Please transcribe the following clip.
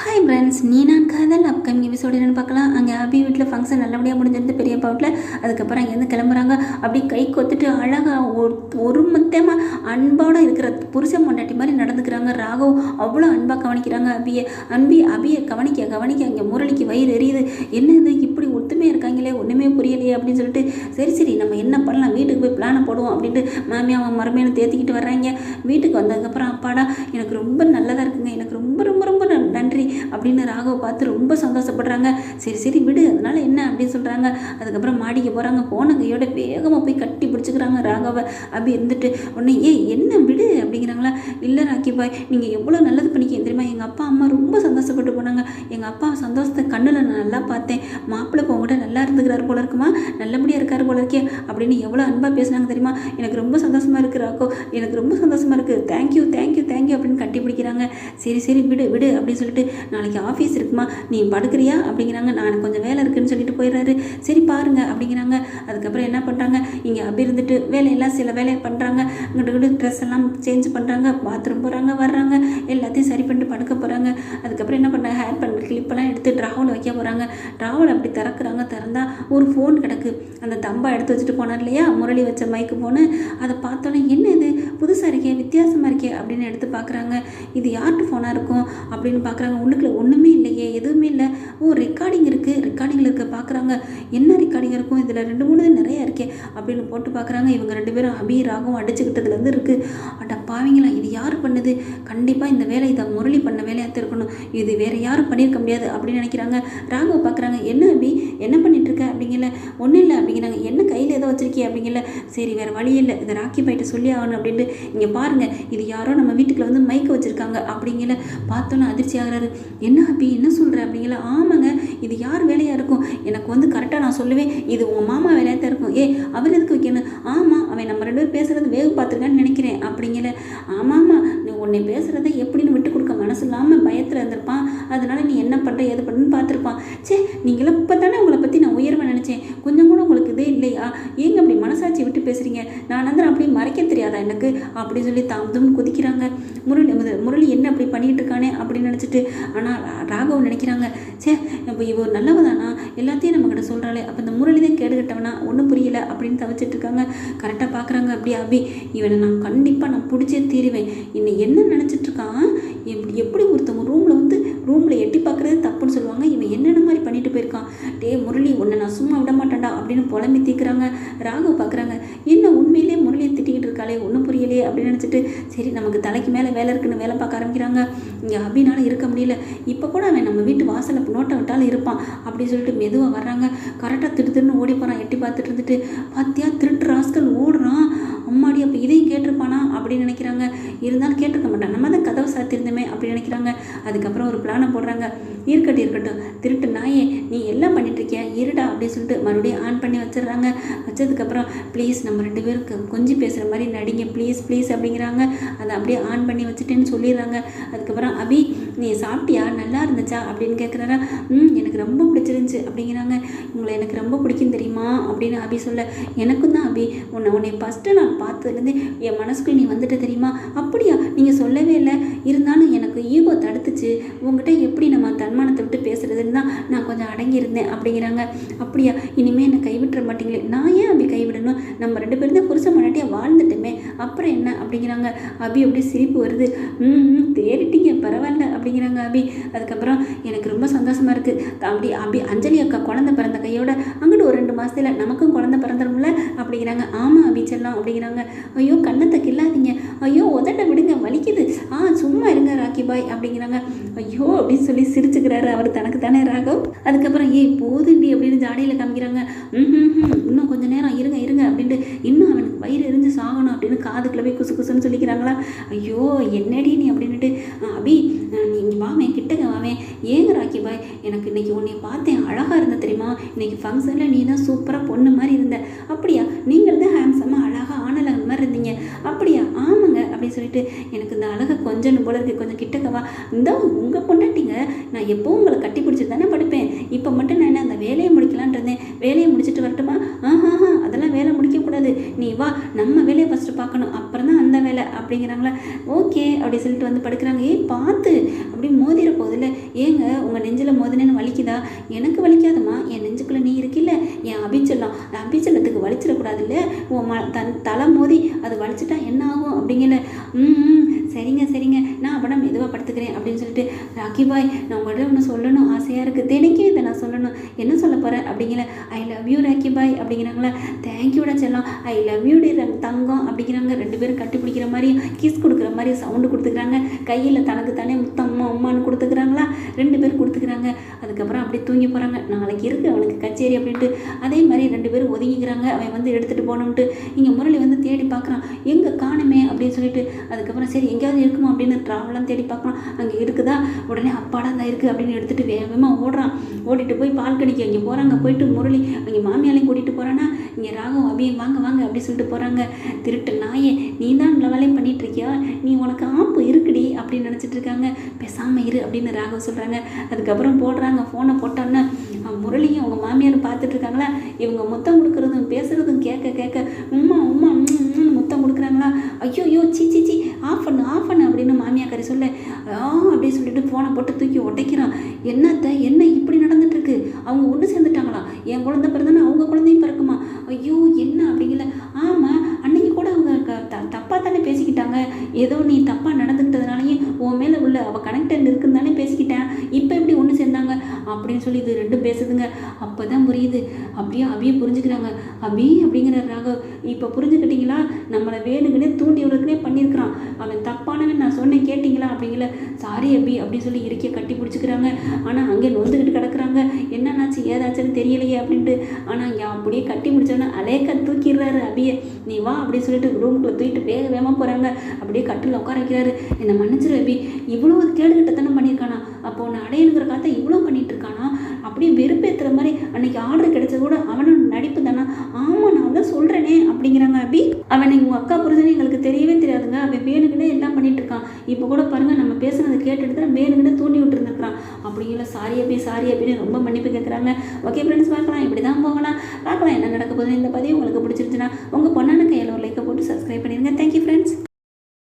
Hi friends நீ நான் காதல்? அப்கமிங் எபிசோடு என்னென்னு பார்க்கலாம். அங்கே அபி வீட்டில் ஃபங்க்ஷன் நல்லபடியாக முடிஞ்சிருந்து பெரிய பாட்டில் அதுக்கப்புறம் அங்கேருந்து கிளம்புறாங்க. அப்படி கை கொத்துட்டு அழகாக ஒரு ஒரு மொத்தமாக அன்போடு இருக்கிற புருஷன் பொண்டாட்டி மாதிரி நடந்துக்கிறாங்க. ராகவ் அவ்வளோ அன்பாக கவனிக்கிறாங்க அபியை. அன்பி அபியை கவனிக்க கவனிக்க அங்கே முரளிக்கு வயிறு எரியுது. என்ன இது இப்படி ஒத்துமையாக இருக்காங்களே? ஒன்றுமே புரியலையே அப்படின்னு சொல்லிட்டு சரி சரி நம்ம என்ன பண்ணலாம்? வீட்டுக்கு போய் பிளானை போடுவோம் அப்படின்ட்டு மாமியாவை மருமையான தேத்திக்கிட்டு வர்றாங்க. வீட்டுக்கு வந்ததுக்கப்புறம் அப்பாடா எனக்கு ரொம்ப நல்லதாக இருக்குங்க. எனக்கு ரொம்ப ரொம்ப ரொம்ப அப்படின்னு ராகவ பார்த்து ரொம்ப சந்தோஷப்படுறாங்க. சரி சரி விடு அதனால என்ன அப்படின்னு சொல்கிறாங்க அதுக்கப்புறம் மாடிக்கு போகிறாங்க போன கையோட வேகமாக போய் கட்டி பிடிச்சிக்கிறாங்க ராகவை. அப்படி இருந்துட்டு உடனே ஏய் என்ன விடு அப்படிங்கிறாங்களா? இல்லை ராக்கி பாய் நீங்கள் எவ்வளோ நல்லது பண்ணிக்க தெரியுமா? எங்கள் அப்பா அம்மா ரொம்ப சந்தோஷப்பட்டு போனாங்க. எங்கள் அப்பா சந்தோஷத்தை கண்ணில் நான் நல்லா பார்த்தேன். மாப்பிள்ளை இப்போ உங்கள்கிட்ட நல்லா இருந்துக்கிறாரு போல இருக்குமா? நல்லபடியாக இருக்கார் போல இருக்கே அப்படின்னு எவ்வளோ அன்பாக பேசுனாங்க தெரியுமா? எனக்கு ரொம்ப சந்தோஷமாக இருக்குது ராக்கோ. எனக்கு ரொம்ப சந்தோஷமாக இருக்குது தேங்க்யூ தேங்க்யூ தேங்க்யூ அப்படின்னு கட்டி பிடிக்கிறாங்க. சரி சரி விடு விடு அப்படின்னு சொல்லிட்டு நாளைக்கு ஆஃபீஸ் இருக்குமா? நீ படுக்கிறியா? அப்படிங்கிறாங்க. நான் கொஞ்சம் வேலை இருக்குன்னு சொல்லிட்டு போயிடுறாரு. சரி பாருங்க அப்படிங்கிறாங்க. அதுக்கப்புறம் என்ன பண்ணுறாங்க இங்கே அப்படி இருந்துட்டு வேலையெல்லாம் சில வேலையை பண்ணுறாங்க இங்கிட்டு ட்ரெஸ் எல்லாம் சேஞ்ச் பண்ணுறாங்க பாத்ரூம் போகிறாங்க வர்றாங்க எல்லாத்தையும் சரி பண்ணிட்டு படுக்க போகிறாங்க அதுக்கப்புறம் என்ன பண்ணுறாங்க ஹேர் பண்ண கிளிப்பெல்லாம் எடுத்து ட்ராவல் வைக்க போகிறாங்க ட்ராவல் அப்படி திறக்கிறாங்க திறந்தா ஒரு ஃபோன் கிடக்கு. அந்த தம்பா எடுத்து வச்சுட்டு போனார் இல்லையா? முரளி வச்ச மைக்கு ஃபோனு அதை பார்த்தோன்னே என்ன இது? புதுசாக இருக்கே வித்தியாசமாக இருக்கே அப்படின்னு எடுத்து பார்க்குறாங்க. இது யார்கிட்ட ஃபோனாக இருக்கும்? அப்படின்னு பார்க்குறாங்க. உள்ளுக்குள்ள ஒன்றுமே இல்லையே எதுவுமே இல்லை. ஓ ரெக்கார்டிங் இருக்குது ரெக்கார்டிங்கில் இருக்க பார்க்குறாங்க. என்ன ரெக்கார்டிங் இருக்கும்? இதில் ரெண்டு மூணு நிறையா இருக்கே அப்படின்னு போட்டு பார்க்குறாங்க. இவங்க ரெண்டு பேரும் அபி ராகம் அடிச்சுக்கிட்டதுலேருந்து இருக்குது அட பாவீங்களா இது யார் பண்ணுது? கண்டிப்பாக இந்த வேலை இதை முரளி பண்ண வேலையாக இருக்கணும். இது வேறு யாரும் பண்ணியிருக்க முடியாது அப்படின்னு நினைக்கிறாங்க. ராகவ பார்க்குறாங்க என்ன அபி? என்ன பண்ணிகிட்ருக்க அப்படிங்கல. ஒன்றும் இல்லை அப்படிங்கிறாங்க. என்ன கை ஏதோ வச்சிருக்கே அப்படிங்கல. சரி வேறு வழி இல்லை. இதை ராக்கி பைட்ட சொல்லி ஆகணும் அப்படின்ட்டு இங்கே பாருங்கள் இது யாரோ நம்ம வீட்டுக்குள்ள வந்து மைக் வச்சுருக்காங்க அப்படிங்கல. பார்த்தோன்னே அதிர்ச்சி ஆகுறாரு. என்ன அபி என்ன சொல்கிற அப்படிங்கல. ஆமாங்க. இது யார் வேலையாக இருக்கும்? எனக்கு வந்து கரெக்டாக நான் சொல்லுவேன். இது உங்கள் மாமா வேலையாக தான் இருக்கும். ஏ அவர் எதுக்கு வைக்கணும்? ஆமாம் அவன் நம்ம ரெண்டு பேரும் பேசுகிறது வேவு பார்த்துருக்கான்னு நினைக்கிறேன். அப்படிங்கல. ஆமாம் ஆமாம் நீ உன்னை பேசுகிறத எப்படின்னு விட்டு கொடுக்க மனசு இல்லாமல் பயத்தில் இருந்திருப்பான். அதனால் நீ என்ன பண்ணுற எது பண்ணுன்னு பார்த்துருப்பான். சே நீங்களும் இப்போ தானே உங்களை பற்றி நான் உயர்வை நினச்சேன். கொஞ்சம் கூட உங்களுக்கு இதே இல்லையா? ஏங்க மனசாட்சி விட்டு பேசுகிறீங்க நான் வந்து அப்படி மறைக்க தெரியாதா எனக்கு? அப்படி சொல்லி தாமதம் குதிக்கிறாங்க. முரளி முரளி என்ன அப்படி பண்ணிட்டு இருக்கானே அப்படின்னு நினச்சிட்டு ஆனால் ராகவ் நினைக்கிறாங்க. சே இப்போ இவ நல்லவதானா? நல்லவ தானா எல்லாத்தையும் நம்மக்கிட்ட சொல்கிறாளே அப்போ இந்த முரளி தான் கேடுகட்டவனா? ஒன்றும் புரியல அப்படின்னு தவிச்சிட்டு இருக்காங்க. கரெக்டாக பார்க்குறாங்க அப்படி அபி. இவனை நான் கண்டிப்பாக நான் பிடிச்சே தீருவேன். இன்னை என்ன நினச்சிட்டு இருக்கான்? எப்படி எப்படி ஒருத்தவங்க ரூமில் வந்து ரூமில் எட்டி பார்க்குறது தப்புன்னு சொல்லுவாங்க. இவன் என்னென்ன மாதிரி பண்ணிட்டு போயிருக்கான். டே முரளி உன்னை நான் சும்மா விட மாட்டேன்டா அப்படின்னு புலம்பி தீக்குறாங்க ராகவ் பார்க்குறாங்க என்ன உண்மையிலேயே முரளியை திட்டிக்கிட்டு இருக்காளே? ஒன்றும் புரியலையே அப்படின்னு நினச்சிட்டு சரி நமக்கு தலைக்கு மேலே வேலை இருக்குன்னு வேலை பார்க்க ஆரம்பிக்கிறாங்க. இங்கே அபினால இருக்க முடியல. இப்போ கூட அவன் நம்ம வீட்டு வாசலை நோட்டை விட்டாலும் இருப்பான் அப்படின்னு சொல்லிட்டு மெதுவாக வர்றாங்க. கரெக்டாக திரு திருன்னு ஓடி போகிறான் எட்டி பார்த்துட்டு இருந்துட்டு பாத்தியா திருட்டு ராஸ்கல் ஓடுறான். அம்மாடி அப்போ இதையும் கேட்டிருப்பானா அப்படின்னு நினைக்கிறாங்க. இருந்தாலும் கேட்டிருக்க மாட்டாங்க. நம்ம தான் கதவை சாத்திருந்தோமே அப்படின்னு நினைக்கிறாங்க. அதுக்கப்புறம் ஒரு பிளானை போடுறாங்க. இருக்கட்டும் இருக்கட்டும். திருட்டு நாயே நீ எல்லாம் பண்ணிட்டு இருக்கியா இருடா அப்படின்னு சொல்லிட்டு மறுபடியும் ஆன் பண்ணி வச்சிடுறாங்க. வச்சதுக்கப்புறம் ப்ளீஸ் நம்ம ரெண்டு பேருக்கு கொஞ்சம் பேசுகிற மாதிரி நடிங்க. ப்ளீஸ் ப்ளீஸ் அப்படிங்கிறாங்க. அதை அப்படியே ஆன் பண்ணி வச்சுட்டேன்னு சொல்லிடுறாங்க. அதுக்கப்புறம் அபி நீ சாப்பிட்டியா? நல்லா இருந்துச்சா? அப்படின்னு கேட்குறாரா ம் எனக்கு ரொம்ப பிடிச்சிருந்துச்சு. அப்படிங்கிறாங்க. உங்களை எனக்கு ரொம்ப பிடிக்கும் தெரியுமா? அப்படின்னு அபி சொல்ல எனக்கும் தான் அபி. உன்னை உன்னை ஃபஸ்ட்டு நான் பார்த்ததுலேருந்து என் மனசுக்குள்ள நீ வந்துட்டு தெரியுமா? அப்படியா நீங்கள் சொல்லவே இல்லை. இருந்தாலும் எனக்கு ஈகோ தடுத்துச்சு. உங்ககிட்ட எப்படி நம்ம தன்மானத்தை விட்டு தான் நான் கொஞ்சம் அடங்கியிருந்தேன் அப்படிங்கிறாங்க. அப்படியா? இனிமேல் என்னை கைவிட்டுற மாட்டீங்களே. நான் ஏன் அப்படி கைவிடணும்? நம்ம ரெண்டு பேரும் தான் புருஷன் வாழ்ந்துட்டுமே. அப்புறம் என்ன? அப்படிங்கிறாங்க. அபி அப்படியே சிரிப்பு வருது. ம் ம், தேறிட்டீங்க. பரவாயில்ல. அப்படிங்கிறாங்க அபி. அதுக்கப்புறம் எனக்கு ரொம்ப சந்தோஷமாக இருக்குது அப்படி அபி அஞ்சலி அக்கா குழந்தை பிறந்த கையோட அங்கிட்டு ஒரு மாதத்தில் நமக்கும் குழந்தை பிறந்துடும்ல அப்படிங்கிறாங்க. ஆமாம் அபி அப்படிங்கிறாங்க. ஐயோ கண்ணத்தை கில்லாதீங்க ஐயோ உதட்ட விடுங்க. வலிக்குது. ஆ சும்மா இருங்க ராக்கி பாய் அப்படிங்கிறாங்க. ஐயோ அப்படின்னு சொல்லி சிரிச்சுக்கிறாரு அவர். தனக்கு தானே ராகவ். அதுக்கப்புறம் ஏய் போதுண்டி அப்படின்னு ஜாடியில் காமிக்கிறாங்க. ம் ம், இன்னும் கொஞ்ச நேரம் இருங்க இருங்க அப்படின்ட்டு இன்னும் அவனுக்கு வயிறு எரிஞ்சு சாகணும் அப்படின்னு காதுக்குள்ள போய் குசு குசுன்னு சொல்லிக்கிறாங்களா? ஐயோ என்னடி நீ? அப்படின்ட்டு அபி நீங்கள் நீ வாவேன் கிட்டக்க வாவேன் ஏங்க ராக்கி பாய் எனக்கு இன்னைக்கு உன்னை பார்த்தேன். அழகாக இருந்த தெரியுமா? இன்னைக்கு ஃபங்க்ஷனில் நீ தான் சூப்பராக பொண்ணு மாதிரி இருந்த. அப்படியா? நீங்கள் தான் ஹேம்சமாக அழகாக ஆனலகம் மாதிரி இருந்தீங்க. அப்படியா? ஆமாங்க அப்படின்னு சொல்லிட்டு எனக்கு இந்த அழகை கொஞ்சம் போல இருக்கு. கொஞ்சம் கிட்டக்கவா இந்த உங்கள் பொண்டாட்டிங்க நான் எப்போவும் உங்களை கட்டி பிடிச்சிட்டு தானே படுப்பேன். இப்போ மட்டும் நான் என்ன அந்த வேலையை முடிக்கலான் இருந்தேன். வேலையை முடிச்சுட்டு வரட்டுமா? ஆஹா கூடாது நீ வா நம்ம வேலையை ஃபஸ்ட்டு பார்க்கணும். அப்புறம் தான் அந்த வேலை. அப்படிங்கிறாங்களா. ஓகே அப்படி சொல்லிட்டு வந்து படுக்கிறாங்க. ஏய் பார்த்து அப்படி மோதிர போதில்ல ஏங்க உங்கள் நெஞ்சில் மோதினேன்னு வலிக்குதா? எனக்கு வலிக்காதம்மா. என் நெஞ்சுக்குள்ளே நீ இருக்கில்ல. என் அபிச்சலம் அபிச்சலத்துக்கு வலிச்சிடக்கூடாது வலிச்சிடக்கூடாதுல்ல. உன் ம தன் தலை மோதி அது வலிச்சிட்டா என்ன ஆகும்? அப்படிங்கல ம் சரிங்க சரிங்க. நான் அப்போ மெதுவாக படுத்துக்கிறேன். அப்படின்னு சொல்லிட்டு ராக்கி பாய் நான் உங்கள்கிட்ட ஒன்று சொல்லணும். ஆசையாக இருக்குது தினைக்கும் இதை நான் சொல்லணும். என்ன சொல்ல போகிறேன் அப்படிங்கிற I love you Rocky Bhai. அப்படிங்கிறாங்களா. தேங்க்யூடா செல்லம். ஐ லவ் யூ டி தங்கம் அப்படிங்கிறாங்க. ரெண்டு பேரும் கட்டிப்பிடிக்கிற மாதிரி கிஸ் கொடுக்குற மாதிரி சவுண்டு கொடுத்துக்கிறாங்க. கையில் தனக்கு தானே முத்தம்மா அம்மான்னு கொடுத்துக்கிறாங்களா? ரெண்டு பேரும் கொடுத்துக்கிறாங்க. அதுக்கப்புறம் அப்படியே தூங்கி போகிறாங்க நாளைக்கு இருக்குது அவனுக்கு கச்சேரி அப்படின்ட்டு. அதே மாதிரி ரெண்டு பேரும் ஒதுங்கிக்கிறாங்க. அவன் வந்து எடுத்துகிட்டு போகணுன்ட்டு இங்கே முரளி வந்து தேடி பார்க்குறான். எங்கே காணுமே அப்படின்னு சொல்லிட்டு. அதுக்கப்புறம் சரி எங்கேயாவது இருக்குமா அப்படின்னு ட்ராவலாம் தேடி பார்க்குறான். அங்கே இருக்குதா? உடனே அப்பாடா தான் இருக்குது அப்படின்னு எடுத்துகிட்டு வேகமாக ஓடுறான். ஓடிட்டு போய் பால்கனிக்கு அங்கே போகிறாங்க போயிட்டு முரளி அங்கே மாமியாலையும் கூட்டிகிட்டு போகிறான்னா இங்கே ராகம் அபியும் வாங்க வாங்க அப்படி சொல்லிட்டு போகிறாங்க திருட்டு நாயே நீ தான் நல்ல வேலையும் பண்ணிட்டு இருக்கியா நீ உனக்கு ஆப்பு இருக்குடி அப்படின்னு நினச்சிட்டு இருக்காங்க. பேசாமல் இரு அப்படின்னு ராகவ் சொல்கிறாங்க அதுக்கப்புறம் போடுறாங்க ஃபோனை போட்டோன்னே முரளியும் அவங்க மாமியார் பார்த்துட்டு இருக்காங்களா? இவங்க முத்தம் கொடுக்குறதும் பேசுகிறதும் கேட்க கேட்க உம்மா உம்மா முத்தம் கொடுக்குறாங்களா? ஐயோ ஐயோ சீ சீ சீ ஆஃப் பண்ணு ஆஃப் பண்ணு அப்படின்னு மாமியாக்காரி சொல்ல ஆ அப்படின்னு சொல்லிட்டு ஃபோனை போட்டு தூக்கி உடைக்கிறான். என்னத்த என்ன இப்படி நடந்து இருக்கு. அவங்க ஒன்று சேர்ந்துட்டாங்களா? என் குழந்தை பிறந்தானே அவங்க குழந்தையும் பிறக்குமா? ஐயோ என்ன அப்படிங்கல. ஆமாம் அன்னைக்கு கூட அவங்க த தப்பாக தானே பேசிக்கிட்டாங்க. ஏதோ நீ தப்பாக நடந்துக்கிட்டதுனாலையும் உன் மேலே உள்ள அவள் கனெக்டட் இருக்குன்னு தானே பேசிக்கிட்டேன். இப்போ எப்படி ஒன்று சேர்ந்தாங்க? அப்படின்னு சொல்லி இது ரெண்டும் பேசுதுங்க. அப்போ தான் புரியுது. அப்படியே அபியே புரிஞ்சுக்கிறாங்க. அபி அப்படிங்கிற ராகவ் இப்போ புரிஞ்சுக்கிட்டீங்களா? நம்மளை வேணுங்கன்னே தூண்டி விடுறதுனே பண்ணியிருக்கிறான். அவன் தப்பானவன் நான் சொன்னேன் கேட்டிங்களா? அப்படிங்கல. சாரி அபி அப்படின்னு சொல்லி இருக்க கட்டி பிடிச்சிக்கிறாங்க ஆனால் அங்கே நொந்துக்கிட்டு கிடக்குறாங்க என்னன்னாச்சு ஏதாச்சுன்னு தெரியலையே அப்படின்ட்டு. ஆனால் இங்கே அப்படியே கட்டி முடிச்சோன்னே அலேக்க தூக்கிடுறாரு அபியை. நீ வா அப்படின்னு சொல்லிட்டு ரூம்குள்ளே தூக்கிட்டு வேக வேகமாக போகிறாங்க அப்படியே கட்டில் உட்கார வைக்கிறாரு. என்னை மன்னிச்சிரு அபி. இவ்வளோ தானே பண்ணியிருக்கானா. அப்போ உன்னை அடையணுங்கிற காலத்தை இவ்வளோ பண்ணிட்டு இருக்கானா அப்படியே வெறுப்பேற்றுற மாதிரி அன்னைக்கு ஆர்டர் கிடைச்சது கூட அவனோட நடிப்பு தானா? ஆமாம் நான் தான் சொல்கிறேனே அப்படிங்கிறாங்க அபி. அவன் உங்கள் அக்கா புரிஞ்சனே எங்களுக்கு தெரியவே தெரியாதுங்க. அவன் வேணுக்குன்னே எல்லாம் பண்ணிட்டு இருக்கான் இப்போ கூட பாருங்க நம்ம பேசுகிற கேட்டுட்டு தான் வேணுக்குன்னே தூண்டி விட்டுருந்துருக்கான் அப்படிங்கிற சாரி அபி சாரி அப்படின்னு ரொம்ப மன்னிப்பு கேட்குறாங்க ஓகே ஃப்ரெண்ட்ஸ் பார்க்கலாம். இப்படி தான் போகலாம். பார்க்கலாம் என்ன நடக்க போகுது இந்த பதிவு உங்களுக்கு பிடிச்சிருச்சுன்னா உங்கள் பொண்ணான கையில் ஒரு லைக்கை போட்டு சப்ஸ்கிரைப் பண்ணிடுங்க. Thank you friends